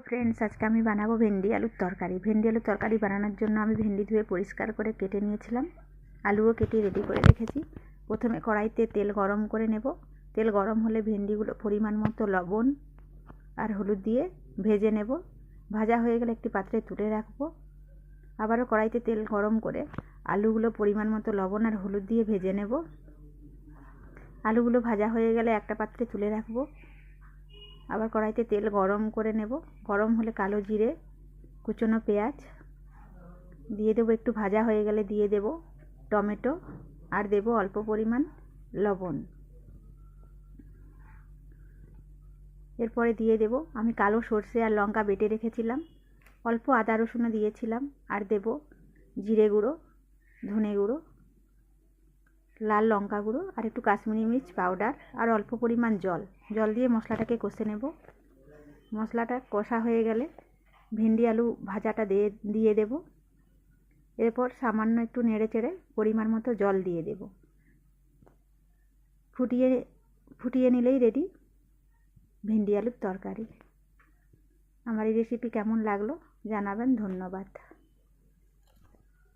Friends আজকে আমি বানাবো ভেন্ডি আলুর তরকারি। ভেন্ডি আলুর তরকারি বানানোর জন্য আমি ভেন্ডি ধুয়ে পরিষ্কার করে কেটে নিয়েছিলাম। আলুও কেটে রেডি করে রেখেছি। প্রথমে কড়াইতে তেল গরম করে নেব। তেল গরম হলে ভেন্ডিগুলো পরিমাণ মতো লবণ আর হলুদ দিয়ে ভেজে নেব। ভাজা হয়ে গেলে একটি পাত্রে তুলে রাখব। আবারও কড়াইতে তেল গরম করে আলুগুলো পরিমাণ মতো লবণ আর হলুদ দিয়ে ভেজে নেব। আলুগুলো ভাজা হয়ে গেলে একটা পাত্রে তুলে রাখব। আবার কড়াইতে তেল গরম করে নেব। গরম হলে কালো জিরে, কুচনো পেঁয়াজ দিয়ে দেবো, একটু ভাজা হয়ে গেলে দিয়ে দেব টমেটো আর দেব অল্প পরিমাণ লবণ। এরপরে দিয়ে দেব, আমি কালো সর্ষে আর লঙ্কা বেটে রেখেছিলাম। অল্প আদা রসুনও দিয়েছিলাম আর দেব জিরে গুঁড়ো, ধনে গুঁড়ো লাল লঙ্কা গুঁড়ো আর একটু কাশ্মীরি মির্চ পাউডার আর অল্প পরিমাণ জল। জল দিয়ে মশলাটাকে কষে নেব। মশলাটা কষা হয়ে গেলে ভেন্ডি আলু ভাজাটা দিয়ে দিয়ে দেব। এরপর সামান্য একটু নেড়ে চেড়ে পরিমাণ মতো জল দিয়ে দেব। ফুটিয়ে ফুটিয়ে নিলেই রেডি ভেন্ডি আলুর তরকারি। আমার এই রেসিপি কেমন লাগল জানাবেন, ধন্যবাদ।